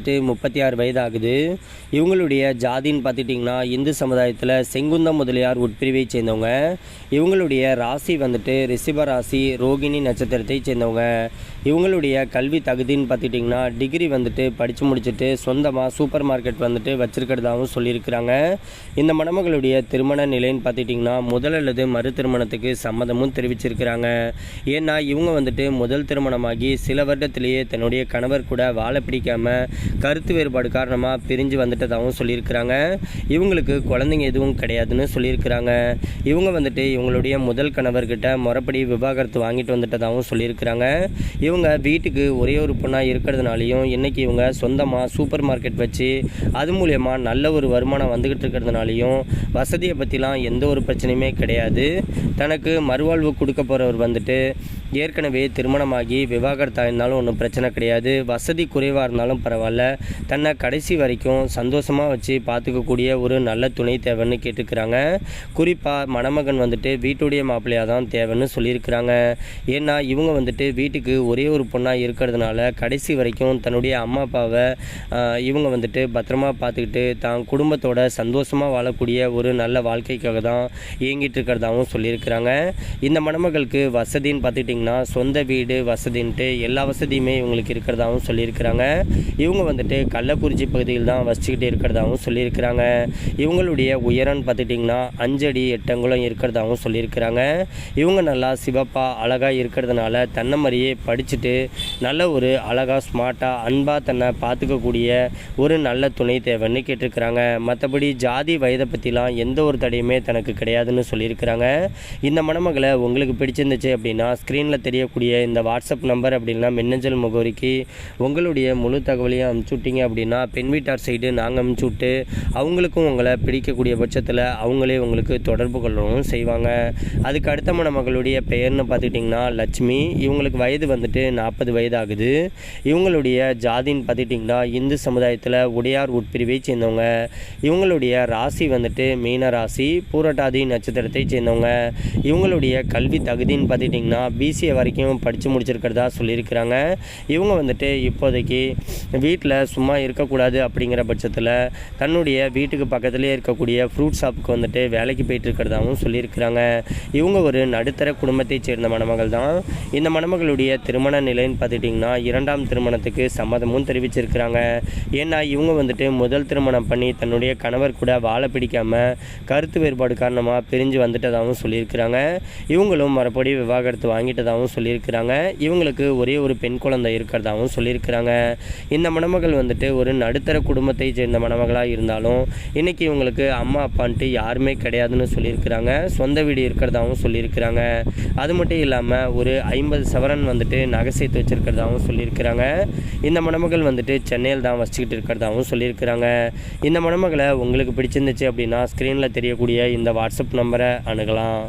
வந்துட்டு முப்பத்தி ஆறு வயதாகுது. இவங்களுடைய ஜாதின்னு பார்த்துட்டிங்கன்னா இந்து சமுதாயத்தில் செங்குந்தம் முதலியார் உட்பிரிவை சேர்ந்தவங்க. இவங்களுடைய ராசி வந்துட்டு ரிஷிப ராசி ரோகிணி நட்சத்திரத்தை சேர்ந்தவங்க. இவங்களுடைய கல்வி தகுதின்னு பார்த்துட்டிங்கன்னா டிகிரி வந்துட்டு படித்து முடிச்சுட்டு சொந்தமாக சூப்பர் மார்க்கெட் வந்துட்டு வச்சுருக்கிறதாகவும் சொல்லியிருக்கிறாங்க. இந்த மணமகளுடைய திருமண நிலைன்னு பார்த்துட்டிங்கன்னா முதல் அல்லது மறு திருமணத்துக்கு சம்மதமும் தெரிவிச்சிருக்கிறாங்க. ஏன்னா இவங்க வந்துட்டு முதல் திருமணமாகி சில வருடத்திலேயே தன்னுடைய கணவர் கூட வாழ பிடிக்காமல் கருத்து வேறுபாடு காரணமாக பிரிஞ்சு வந்துட்டதாகவும் சொல்லியிருக்கிறாங்க. இவங்களுக்கு குழந்தைங்க எதுவும் கிடையாதுன்னு சொல்லியிருக்கிறாங்க. இவங்க வந்துட்டு இவங்களுடைய முதல் கணவர்கிட்ட முறைப்படி விவாகரத்து வாங்கிட்டு வந்துட்டதாகவும் சொல்லியிருக்கிறாங்க. இவங்க வீட்டுக்கு ஒரே ஒரு பொண்ணாக இருக்கிறதுனாலையும் இன்றைக்கி இவங்க சொந்தமாக சூப்பர் மார்க்கெட் வச்சு அது மூலயமா நல்ல ஒரு வருமானம் வந்துக்கிட்டு இருக்கிறதுனாலையும் வசதியை பற்றிலாம் எந்த ஒரு பிரச்சனையுமே கிடையாது. தனக்கு மறுவாழ்வு கொடுக்க போகிறவர் வந்துட்டு ஏற்கனவே திருமணமாகி விவாகரத்தாக இருந்தாலும் ஒன்றும் பிரச்சனை கிடையாது. வசதி குறைவாக இருந்தாலும் பரவாயில்ல. தன்னை கடைசி வரைக்கும் சந்தோஷமாக வச்சு பார்த்துக்கக்கூடிய ஒரு நல்ல துணை தேவைன்னு கேட்டுக்கிறாங்க. குறிப்பாக மணமகன் வந்துட்டு வீட்டுடைய மாப்பிள்ளையாக தான் தேவைன்னு சொல்லியிருக்கிறாங்க. ஏன்னா இவங்க வந்துட்டு வீட்டுக்கு ஒரே ஒரு பொண்ணாக இருக்கிறதுனால கடைசி வரைக்கும் தன்னுடைய அம்மா அப்பாவை இவங்க வந்துட்டு பத்திரமா பார்த்துக்கிட்டு தான் குடும்பத்தோட சந்தோஷமாக வாழக்கூடிய ஒரு நல்ல வாழ்க்கைக்காக தான் இயங்கிட்டு இருக்கிறதாகவும் சொல்லியிருக்கிறாங்க. இந்த மணமகளுக்கு வசதின்னு பார்த்துட்டிங்கன்னா சொந்த வீடு வசதின்ட்டு எல்லா வசதியுமே இவங்களுக்கு இருக்கிறதாகவும் சொல்லியிருக்கிறாங்க. இவங்க வந்துட்டு கள்ளக்குறிச்சி பகுதியில் தான் வசிச்சுக்கிட்டு இருக்கிறதாகவும் சொல்லியிருக்கிறாங்க. இவங்களுடைய உயரம்னு பார்த்துட்டிங்கன்னா அஞ்சடி எட்டங்குளம் இருக்கிறதாகவும் சொல்லியிருக்கிறாங்க. இவங்க நல்லா சிவப்பாக அழகாக இருக்கிறதுனால தன்னை மாதிரியே படிச்சுட்டு நல்ல ஒரு அழகாக ஸ்மார்ட்டாக அன்பாக தன்னை பார்த்துக்கக்கூடிய ஒரு நல்ல துணை தேவைன்னு கேட்டிருக்கிறாங்க. மற்றபடி ஜாதி வயதை பற்றிலாம் எந்த ஒரு தடையுமே தனக்கு கிடையாதுன்னு சொல்லியிருக்கிறாங்க. இந்த மணமகளை உங்களுக்கு பிடிச்சிருந்துச்சு அப்படின்னா ஸ்க்ரீன் ஸ்க்ரீனில் தெரியக்கூடிய இந்த வாட்ஸ்அப் நம்பர் அப்படின்னா மின்னஞ்சல் முகவரிக்கு உங்களுடைய முழு தகவலையும் அனுப்பிச்சு விட்டீங்க அப்படின்னா பெண் வீட்டார் சைடு நாங்கள் அமுச்சு விட்டு அவங்களுக்கும் உங்களை பிடிக்கக்கூடிய பட்சத்தில் அவங்களே உங்களுக்கு தொடர்பு கொள்ளவும் செய்வாங்க. அதுக்கு அடுத்த மணமகளுடைய பெயர்னு பார்த்துக்கிட்டிங்கன்னா லட்சுமி. இவங்களுக்கு வயது வந்துட்டு நாற்பது வயது ஆகுது இவங்களுடைய ஜாதின்னு பார்த்துக்கிட்டிங்கன்னா இந்து சமுதாயத்தில் உடையார் உட்பிரிவை சேர்ந்தவங்க. இவங்களுடைய ராசி வந்துட்டு மீன ராசி பூரட்டாதி நட்சத்திரத்தை சேர்ந்தவங்க. இவங்களுடைய கல்வி தகுதின்னு பார்த்துக்கிட்டிங்கன்னா பிசிஏ வரைக்கும் படித்து முடிச்சிருக்கிறதா சொல்லியிருக்கிறாங்க. இவங்க வந்துட்டு இப்போதைக்கு வீட்டில் சும்மா இருக்கக்கூடாது அப்படிங்கிற பட்சத்தில் தன்னுடைய வீட்டுக்கு பக்கத்துலேயே இருக்கக்கூடிய ஃப்ரூட் ஷாப்புக்கு வந்துட்டு வேலைக்கு போயிட்டு இருக்கிறதாகவும் சொல்லியிருக்கிறாங்க. இவங்க ஒரு நடுத்தர குடும்பத்தைச் சேர்ந்த மணமகள் தான். இந்த மணமகளுடைய திருமண நிலைன்னு பார்த்துட்டிங்கன்னா இரண்டாம் திருமணத்துக்கு சம்மதமும் தெரிவிச்சிருக்கிறாங்க. ஏன்னா இவங்க வந்துட்டு முதல் திருமணம் பண்ணி தன்னுடைய கணவர் கூட வாழ பிடிக்காமல் கருத்து வேறுபாடு காரணமாக பிரிஞ்சு வந்துட்டதாகவும் சொல்லியிருக்கிறாங்க. இவங்களும் மறுபடி விவாகரத்து வாங்கிட்டதாகவும் சொல்லியிருக்கிறாங்க. இவங்களுக்கு ஒரே ஒரு பெண் குழந்தை இருக்கிறதாகவும் சொல்லியிருக்கிறாங்க. இந்த மணமகள் வந்துட்டு ஒரு நடுத்தர குடும்பத்தை சேர்ந்த மணமகளாக இருந்தாலும் இன்றைக்கி இவங்களுக்கு அம்மா அப்பான்ட்டு யாருமே கிடையாதுன்னு சொல்லியிருக்கிறாங்க. சொந்த வீடு இருக்கிறதாகவும் சொல்லியிருக்கிறாங்க. அது மட்டும் இல்லாமல் ஒரு ஐம்பது சவரன் வந்துட்டு நகை சேர்த்து வச்சிருக்கிறதாகவும் சொல்லியிருக்கிறாங்க. இந்த மணமகள் வந்துட்டு சென்னையில் தான் வச்சுக்கிட்டு இருக்கிறதாகவும் சொல்லியிருக்கிறாங்க. இந்த மணமகளை உங்களுக்கு பிடிச்சிருந்துச்சு அப்படின்னா ஸ்க்ரீனில் தெரியக்கூடிய இந்த வாட்ஸ்அப் நம்பரை அணுகலாம்.